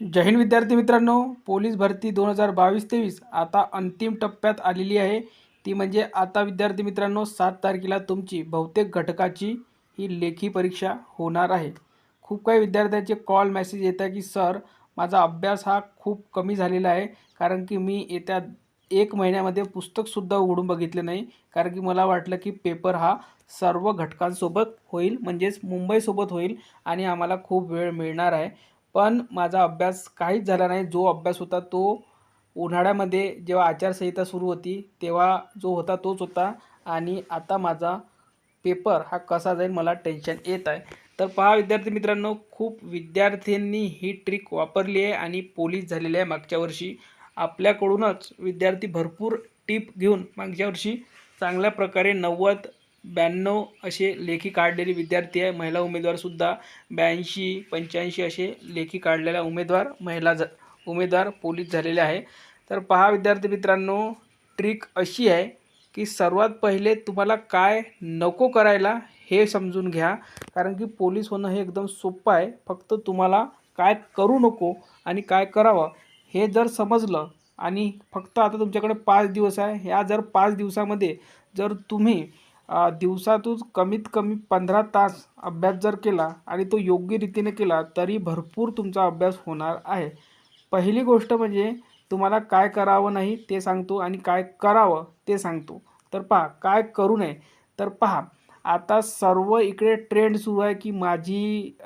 जय हिंद विद्यार्थी मित्रांनो. पोलीस भरती दोन हजार बावीस तेवीस आता अंतिम टप्प्यात आलेली आहे. ती म्हणजे आता विद्यार्थी मित्रांनो सात तारखेला तुमची बहुतेक घटकाची ही लेखी परीक्षा होणार आहे. खूप काही विद्यार्थ्यांचे कॉल मेसेज येत आहे की सर माझा अभ्यास हा खूप कमी झालेला आहे. कारण की मी येत्या एक महिन्यामध्ये पुस्तकसुद्धा उघडून बघितले नाही. कारण की मला वाटलं की पेपर हा सर्व घटकांसोबत होईल. म्हणजेच मुंबईसोबत होईल आणि आम्हाला खूप वेळ मिळणार आहे. पण माझा अभ्यास काहीच झाला नाही. जो अभ्यास होता तो उन्हाळ्यामध्ये जेव्हा आचारसंहिता सुरू होती तेव्हा जो होता तोच होता. आणि आता माझा पेपर हा कसा जाईल मला टेन्शन येत आहे. तर पहा विद्यार्थी मित्रांनो खूप विद्यार्थ्यांनी ही ट्रिक वापरली आहे आणि पोलीस झालेले आहे मागच्या वर्षी. आपल्याकडूनच विद्यार्थी भरपूर टीप घेऊन मागच्या वर्षी चांगल्या प्रकारे नव्वद ब्याण्णव असे लेखी काढलेले विद्यार्थी आहे. महिला उमेदवारसुद्धा ब्याऐंशी पंच्याऐंशी असे लेखी काढलेल्या उमेदवार महिला ज उमेदवार पोलीस झालेले आहे. तर पहा विद्यार्थी मित्रांनो ट्रिक अशी आहे की सर्वात पहिले तुम्हाला काय नको करायला हे समजून घ्या. कारण की पोलीस होणं हे एकदम सोपं आहे. फक्त तुम्हाला काय करू नको आणि काय करावं हे जर समजलं आणि फक्त आता तुमच्याकडे पाच दिवस आहे. ह्या जर पाच दिवसामध्ये जर तुम्ही दिवसातून कमीत कमी पंधरा तास अभ्यास जर केला आणि तो योग्य रीतीने केला तरी भरपूर तुमचा अभ्यास होणार आहे. पहिली गोष्ट म्हणजे तुम्हाला काय करावं नाही ते सांगतो आणि काय करावं ते सांगतो. तर पहा काय करू नये? तर पहा आता सर्व इकडे ट्रेंड सुरू आहे की माझी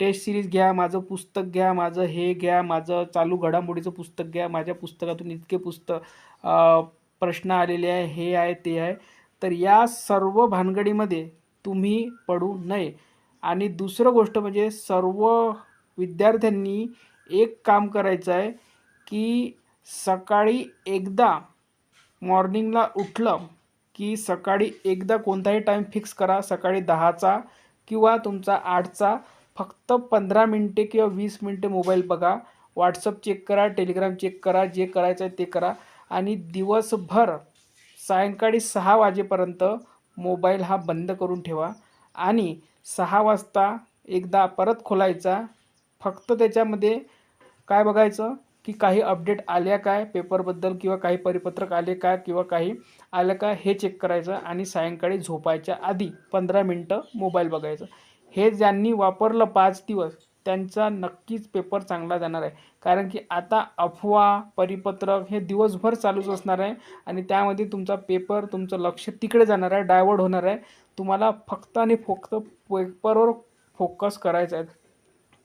टेस्ट सिरीज घ्या माझं पुस्तक घ्या माझं हे घ्या माझं चालू घडामोडीचं पुस्तक घ्या माझ्या पुस्तकातून इतके पुस्तक प्रश्न आलेले आहे हे आहे ते आहे. तर या सर्व भानगडीमध्ये तुम्ही पडू नये. आणि दुसरं गोष्ट म्हणजे सर्व विद्यार्थ्यांनी एक काम करायचं आहे की सकाळी एकदा मॉर्निंगला उठलं की सकाळी एकदा कोणताही टाईम फिक्स करा सकाळी दहाचा किंवा तुमचा आठचा. फक्त पंधरा मिनटे किंवा वीस मिनटे मोबाईल बघा. व्हॉट्सअप चेक करा टेलिग्राम चेक करा जे करायचं आहे ते करा. आणि दिवसभर सायंकाळी सहा वाजेपर्यंत मोबाईल हा बंद करून ठेवा आणि सहा वाजता एकदा परत खोलायचा. फक्त त्याच्यामध्ये काय बघायचं? की काही अपडेट आल्या काय? पेपरबद्दल किंवा काही परिपत्रक आले का? किंवा काही आलं का? हे चेक करायचं आणि सायंकाळी झोपायच्या आधी पंधरा मिनटं मोबाईल बघायचं. हे ज्यांनी वापरलं पाच दिवस त्यांचा नक्कीच पेपर चांगला जाणार आहे. कारण की आता अफवा परिपत्रक हे दिवसभर चालूच असणार आहे आणि त्यामध्ये तुमचा पेपर तुमचं लक्ष तिकडे जाणार आहे डायवर्ट होणार आहे. तुम्हाला फक्त आणि फक्त पेपरवर फोकस करायचा आहे.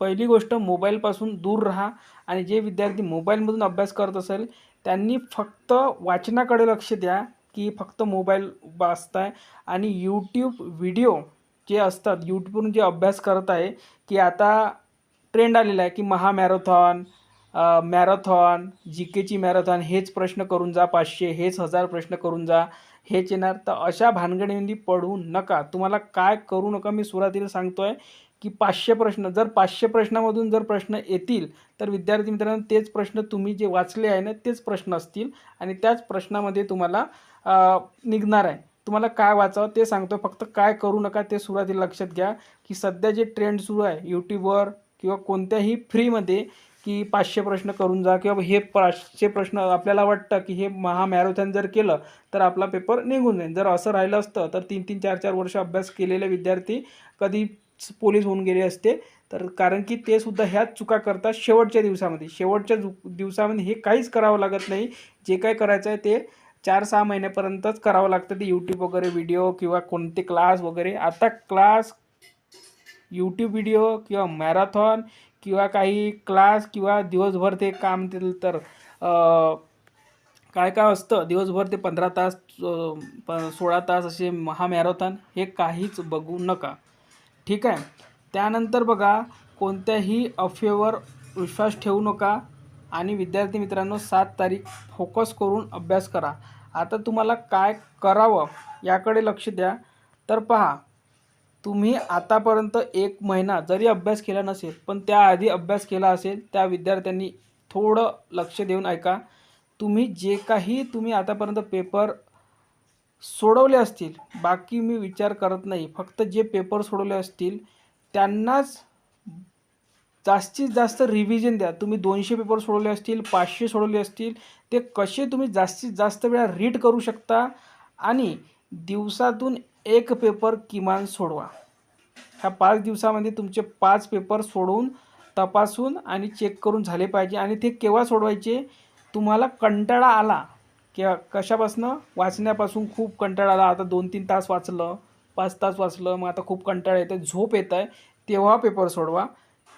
पहिली गोष्ट मोबाईलपासून दूर राहा आणि जे विद्यार्थी मोबाईलमधून अभ्यास करत असेल त्यांनी फक्त वाचनाकडे लक्ष द्या की फक्त मोबाईल वाचताय. आणि यूट्यूब व्हिडिओ जे असतात यूट्यूबवरून जे अभ्यास करत आहे की आता ट्रेंड आलेला आहे की महामॅरेथॉन मॅरेथॉन जी केची मॅरेथॉन हेच प्रश्न करून जा पाचशे हेच हजार प्रश्न करून जा हेच येणार. तर अशा भानगडीमध्ये पडू नका. तुम्हाला काय करू नका मी सुरुवातीला सांगतो आहे की पाचशे प्रश्न जर पाचशे प्रश्नामधून जर प्रश्न येतील तर विद्यार्थी मित्रांनो तेच प्रश्न तुम्ही जे वाचले आहे ना तेच प्रश्न असतील आणि त्याच प्रश्नामध्ये तुम्हाला निघणार आहे. तुम्हाला काय वाचावं ते सांगतो फक्त काय करू नका ते सुरुवातीला लक्षात घ्या की सध्या जे ट्रेंड सुरू आहे यूट्यूबवर किंवा कोणत्याही फ्रीमध्ये की पाचशे प्रश्न करून जा किंवा हे पाचशे प्रश्न आपल्याला वाटतं की हे महामॅरेथॉन जर केलं तर आपला पेपर निघून जाईल. जर असं राहिलं असतं तर तीन तीन चार चार वर्ष अभ्यास केलेले विद्यार्थी कधी पोलीस होऊन गेले असते. तर कारण की ते सुद्धा ह्याच चुका करतात शेवटच्या दिवसामध्ये. शेवटच्या दिवसामध्ये हे काहीच करावं लागत नाही. जे काय करायचं आहे ते चार सहा महिन्यापर्यंतच करावं लागतं ते यूट्यूब वगैरे व्हिडिओ किंवा कोणते क्लास वगैरे. आता क्लास यूट्यूब व्हिडिओ किंवा मॅरेथॉन किंवा काही क्लास किंवा दिवसभर ते काम दिलं तर काय काय असतं? दिवसभर ते पंधरा तास प सोळा तास असे महामॅरेथॉन हे काहीच बघू नका. ठीक आहे? त्यानंतर बघा कोणत्याही अफेवर विश्वास ठेवू नका आणि विद्यार्थी मित्रांनो सात तारीख फोकस करून अभ्यास करा. आता तुम्हाला काय करावं याकडे लक्ष द्या. तर पहा तुम्ही आतापर्यंत एक महिना जरी अभ्यास केला नसेल पण त्याआधी अभ्यास केला असेल त्या विद्यार्थ्यांनी थोडं लक्ष देऊन ऐका. तुम्ही जे काही तुम्ही आतापर्यंत पेपर सोडवले असतील बाकी मी विचार करत नाही. फक्त जे पेपर सोडवले असतील त्यांनाच जास्तीत जास्त रिव्हिजन द्या. तुम्ही दोनशे पेपर सोडवले असतील पाचशे सोडवले असतील ते कसे तुम्ही जास्तीत जास्त वेळा रीड करू शकता? आणि दिवसातून एक पेपर किमान सोडवा. ह्या पाच दिवसामध्ये तुमचे पाच पेपर सोडवून तपासून आणि चेक करून झाले पाहिजे. आणि ते केव्हा सोडवायचे? तुम्हाला कंटाळा आला किंवा कशापासनं? वाचण्यापासून खूप कंटाळा आला. आता दोन तीन तास वाचलं पाच तास वाचलं मग आता खूप कंटाळा येतं झोप येत आहे तेव्हा पेपर सोडवा.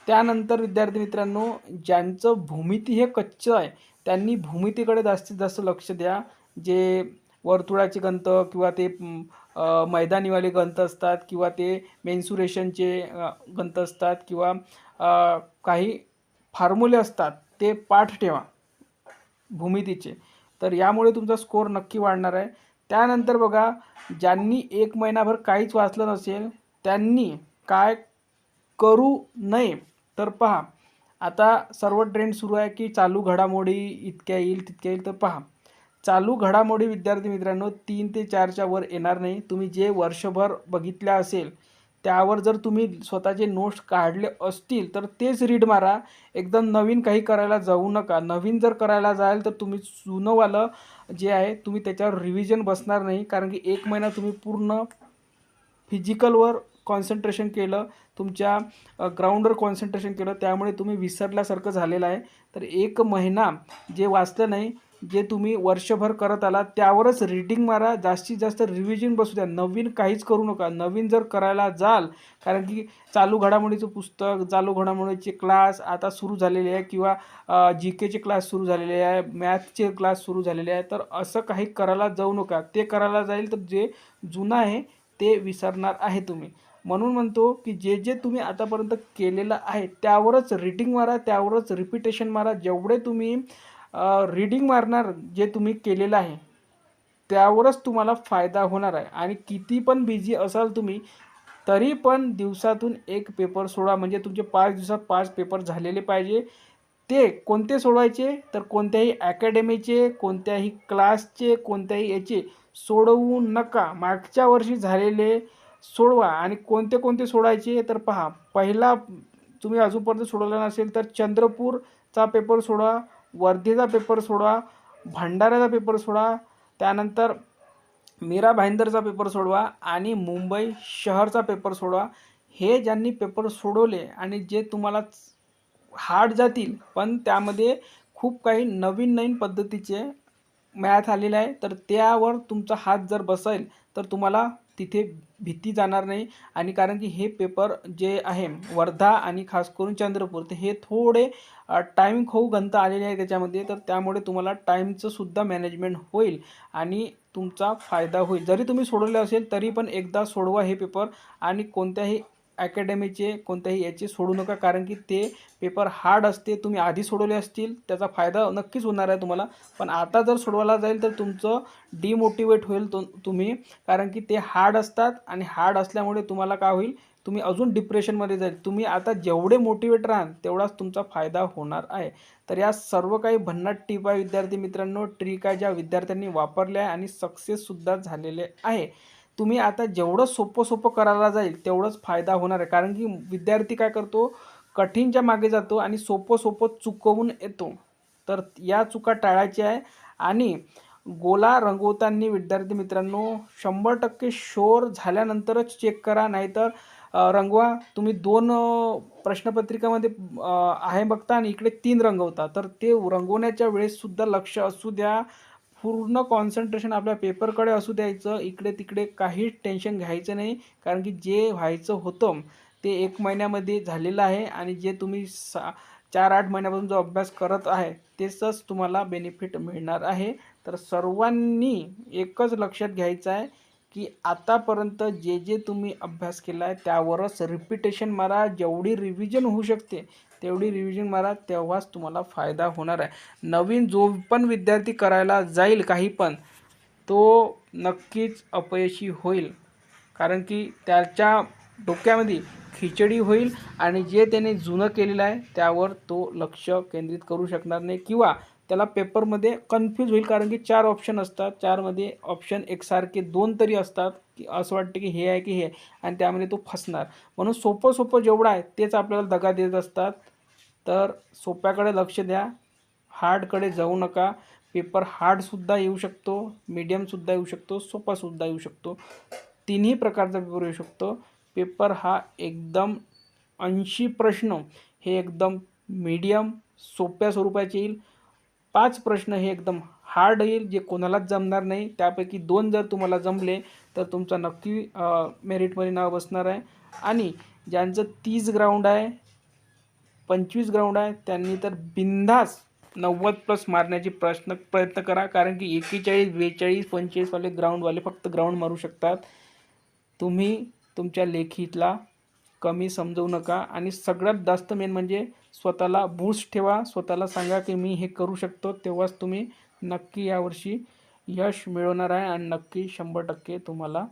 त्यानंतर विद्यार्थी मित्रांनो ज्यांचं भूमिती हे कच्चं आहे त्यांनी भूमितीकडे जास्तीत जास्त लक्ष द्या. जे वर्तुळाचे गंत किंवा ते मैदानीवाले गंत असतात किंवा ते मेन्सुरेशनचे गंत असतात किंवा काही फॉर्म्युले असतात ते पाठ ठेवा भूमितीचे. तर यामुळे तुमचा स्कोअर नक्की वाढणार आहे. त्यानंतर बघा ज्यांनी एक महिनाभर काहीच वाचलं नसेल त्यांनी काय करू नये तर पहा. आता सर्व ट्रेंड सुरू आहे की चालू घडामोडी इतक्या येईल तितक्या येईल तर पहा. चालू घडामोडी विद्यार्थी मित्रांनो तीन ते चारच्या वर येणार नाही. तुम्ही जे वर्षभर बघितल्या असेल त्यावर जर तुम्ही स्वतःचे नोट्स काढले असतील तर तेच रीड मारा. एकदम नवीन काही करायला जाऊ नका. नवीन जर करायला जाल तर तुम्ही जुनंवालं जे आहे तुम्ही त्याच्यावर रिव्हिजन बसणार नाही. कारण की एक महिना तुम्ही पूर्ण फिजिकलवर कॉन्सन्ट्रेशन केलं तुमच्या ग्राउंडवर कॉन्सन्ट्रेशन केलं त्यामुळे तुम्ही विसरल्यासारखं झालेलं आहे. तर एक महिना जे वाचलं नाही जे तुम्ही वर्षभर करत आला त्यावरच रीडिंग मारा. जास्तीत जास्त रिव्हिजन बसू द्या. नवीन काहीच करू नका. नवीन जर करायला जाल कारण की चालू घडामोडीचं पुस्तक चालू घडामोडीचे क्लास आता सुरू झालेले आहे किंवा जी केचे क्लास सुरू झालेले आहे मॅथचे क्लास सुरू झालेले आहे तर असं काही करायला जाऊ नका. ते करायला जाईल तर जे जुनं आहे ते विसरणार आहे तुम्ही. म्हणून म्हणतो की जे जे तुम्ही आतापर्यंत केलेलं आहे त्यावरच रीडिंग मारा त्यावरच रिपिटेशन मारा. जेवढे तुम्ही रीडिंग मारणार जे तुम्ही केलेलं आहे त्यावरच तुम्हाला फायदा होणार आहे. आणि किती पण बिझी असाल तुम्ही तरी पण दिवसातून एक पेपर सोडा. म्हणजे तुमचे पाच दिवसात पाच पेपर झालेले पाहिजे. ते कोणते सोडवायचे? तर कोणत्याही अकॅडमीचे कोणत्याही क्लासचे कोणत्याही याचे सोडवू नका. मागच्या वर्षी झालेले सोडवा. आणि कोणते कोणते सोडायचे? तर पहा पहिला तुम्ही अजूनपर्यंत सोडवला नसेल तर चंद्रपूरचा पेपर सोडा वर्धेचा पेपर सोडवा भंडाऱ्याचा पेपर सोडा त्यानंतर मीरा भाईंदरचा पेपर सोडवा आणि मुंबई शहरचा पेपर सोडवा. हे ज्यांनी पेपर सोडवले आणि जे तुम्हाला हार्ड जातील पण त्यामध्ये खूप काही नवीन नवीन पद्धतीचे मॅथ आलेले आहे तर त्यावर तुमचा हात जर बसेल तर तुम्हाला तिथे भीती जाणार नाही. आणि कारण की हे पेपर जे आहे वर्धा आणि खास करून चंद्रपूर तर हे थोडे टाईम खाऊ गंत आलेले आहे त्याच्यामध्ये. तर त्यामुळे तुम्हाला टाईमचं सुद्धा मॅनेजमेंट होईल आणि तुमचा फायदा होईल. जरी तुम्ही सोडवले असेल तरी पण एकदा सोडवा हे पेपर आणि कोणत्याही अकॅडमीचे कोणत्याही याचे सोडू नका. कारण की ते पेपर हार्ड असते तुम्ही आधी सोडवले असतील त्याचा फायदा नक्कीच होणार आहे तुम्हाला. पण आता जर सोडवायला जाईल तर तुमचं डिमोटिवेट होईल तो तुम्ही. कारण की ते हार्ड असतात आणि हार्ड असल्यामुळे तुम्हाला काय होईल? तुम्ही अजून डिप्रेशनमध्ये जाईल. तुम्ही आता जेवढे मोटिवेट राहाल तेवढाच तुमचा फायदा होणार आहे. तर या सर्व काही भन्नाट टीप आहे विद्यार्थी मित्रांनो. ट्रिक आहे ज्या विद्यार्थ्यांनी वापरल्या आहे आणि सक्सेससुद्धा झालेले आहे. तुम्ही आता जेवढं सोपं सोपं करायला जाईल तेवढंच फायदा होणार आहे. कारण की विद्यार्थी काय करतो? कठीणच्या मागे जातो आणि सोपं सोपं चुकवून येतो. तर या चुका टाळायच्या आहे. आणि गोला रंगवताना विद्यार्थी मित्रांनो शंभर टक्के शोर झाल्यानंतरच चेक करा. नाहीतर रंगवा. तुम्ही दोन प्रश्नपत्रिकामध्ये आहे बघता आणि इकडे तीन रंगवता. तर ते रंगवण्याच्या वेळेससुद्धा लक्ष असू द्या. पूर्ण कॉन्सन्ट्रेशन आपल्या पेपरकडे असू द्यायचं इकडे तिकडे काहीच टेन्शन घ्यायचं नाही. कारण की जे व्हायचं होतं ते एक महिन्यामध्ये झालेलं आहे आणि जे तुम्ही सा चार आठ महिन्यापासून जो अभ्यास करत आहे तेचंच तुम्हाला बेनिफिट मिळणार आहे. तर सर्वांनी एकच लक्षात घ्यायचं आहे की आतापर्यंत जे जे तुम्ही अभ्यास केला आहे त्यावरच रिपिटेशन मारा. जेवढी रिव्हिजन होऊ शकते तेवढी रिव्हिजन मारा. तेव्हाच तुम्हाला फायदा होणार आहे. नवीन जो पण विद्यार्थी करायला जाईल काही पण तो नक्कीच अपयशी होईल. कारण की त्याच्या डोक्यामध्ये खिचडी होईल आणि जे त्याने जुनं केलेलं आहे त्यावर तो लक्ष केंद्रित करू शकणार नाही. किंवा त्याला पेपरमध्ये कन्फ्यूज होईल कारण की चार ऑप्शन असतात. चारमध्ये ऑप्शन एकसारखे दोन तरी असतात की असं वाटतं की हे आहे की हे आहे आणि त्यामध्ये तो फसणार. म्हणून सोपं सोपं जेवढं आहे तेच आपल्याला दगा देत असतात. तर सोप्याकडे लक्ष द्या. हार्डकडे जाऊ नका. पेपर हार्डसुद्धा येऊ शकतो. मीडियमसुद्धा येऊ शकतो. सोपासुद्धा येऊ शकतो. तिन्ही प्रकारचा पेपर येऊ शकतो. पेपर हा एकदम ऐंशी प्रश्न हे एकदम मीडियम सोप्या स्वरूपाचे येईल. पाच प्रश्न हे एकदम हार्ड येईल जे कोणालाच जमणार नाही. त्यापैकी दोन जर तुम्हाला जमले तर तुमचा नक्की मेरिटमध्ये नाव बसणार आहे. आणि ज्यांचं तीस ग्राउंड आहे पंचवीस ग्राउंड आहे त्यांनी तर बिंदास नव्वद प्लस मारण्याची प्रश्न प्रयत्न करा. कारण की एकेचाळीस बेचाळीस पंचेचाळीसवाले ग्राउंडवाले फक्त ग्राउंड मारू शकतात. तुम्ही तुमच्या लेखीतला कमी समजवू नका. आणि सगळ्यात जास्त मेन म्हणजे स्वतःला बूस्ट ठेवा. स्वतःला सांगा की मी हे करू शकतो. तेव्हाच तुम्ही नक्की यावर्षी यश मिळवणार आहे आणि नक्की शंभर टक्के तुम्हाला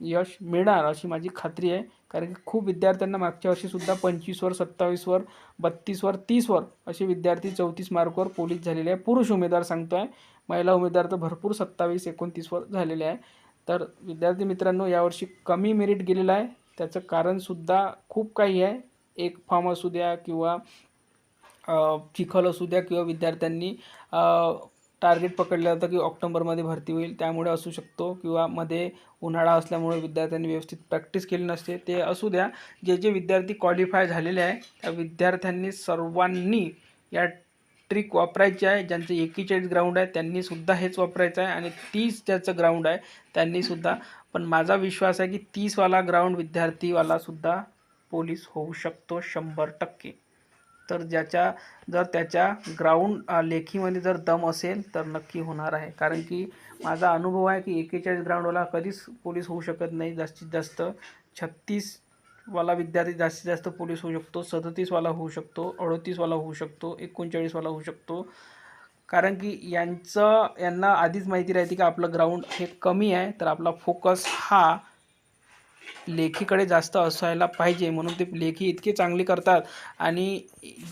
यश मिळणार अशी माझी खात्री आहे. कारण की खूप विद्यार्थ्यांना मागच्या वर्षीसुद्धा पंचवीसवर सत्तावीसवर बत्तीसवर तीसवर असे विद्यार्थी चौतीस मार्कवर पोलीस झालेले आहे. पुरुष उमेदवार सांगतो आहे महिला उमेदवार तर भरपूर सत्तावीस एकोणतीसवर झालेले आहे. तर विद्यार्थी मित्रांनो यावर्षी कमी मेरिट गेलेलं आहे. त्याचं कारणसुद्धा खूप काही आहे. एक फॉर्म असू द्या किंवा चिखल असू द्या किंवा विद्यार्थ्यांनी टार्गेट पकडलं जातं की ऑक्टोबरमध्ये भरती होईल त्यामुळे असू शकतो. किंवा मध्ये उन्हाळा असल्यामुळे विद्यार्थ्यांनी व्यवस्थित प्रॅक्टिस केली नसते. ते असू द्या जे जे विद्यार्थी क्वालिफाय झालेले आहे त्या विद्यार्थ्यांनी सर्वांनी या ट्रिक वापरायची आहे. ज्यांचं एकेचाळीस ग्राउंड आहे त्यांनीसुद्धा हेच वापरायचं आहे. आणि तीस ज्याचं ग्राउंड आहे त्यांनीसुद्धा पण माझा विश्वास आहे की तीसवाला ग्राउंड विद्यार्थीवालासुद्धा पोलीस होऊ शकतो शंभर टक्के. तर ज्याच्या जर त्याच्या ग्राउंड लेखीमध्ये जर दम असेल तर नक्की होणार आहे. कारण की माझा अनुभव आहे की एकेचाळीस ग्राउंडवाला कधीच पोलीस होऊ शकत नाही. जास्तीत जास्त छत्तीसवाला विद्यार्थी जास्तीत जास्त पोलीस होऊ शकतो. सदतीसवाला होऊ शकतो. अडतीसवाला होऊ शकतो. एकोणचाळीसवाला होऊ शकतो. कारण की यांचं यांना आधीच माहिती राहते की आपलं ग्राउंड हे कमी आहे. तर आपला फोकस हा लेखीकडे जास्त असायला पाहिजे म्हणून ते लेखी इतके चांगले करतात. आणि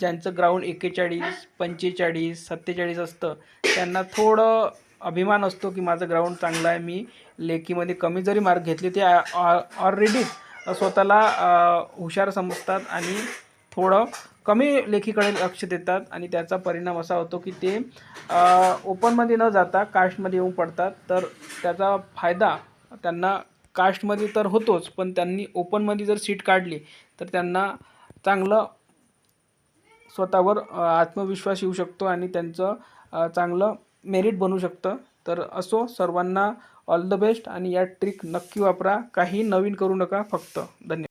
ज्यांचं ग्राउंड एक्केचाळीस पंचेचाळीस सत्तेचाळीस असतं त्यांना थोडं अभिमान असतो की माझं ग्राउंड चांगलं आहे मी लेखीमध्ये कमी जरी मार्क घेतले ते ऑलरेडी स्वतःला हुशार समजतात आणि थोडं कमी लेखीकडे लक्ष देतात. आणि त्याचा परिणाम असा होतो की ते ओपनमध्ये न जाता कास्टमध्ये येऊन पडतात. तर त्याचा फायदा त्यांना कास्टमध्ये तर होतोच पण त्यांनी ओपनमध्ये जर सीट काढली तर त्यांना चांगलं स्वतःवर आत्मविश्वास येऊ शकतो आणि त्यांचं चांगलं मेरिट बनू शकतं. तर असो सर्वांना ऑल द बेस्ट आणि या ट्रिक नक्की वापरा. काही नवीन करू नका फक्त धन्यवाद.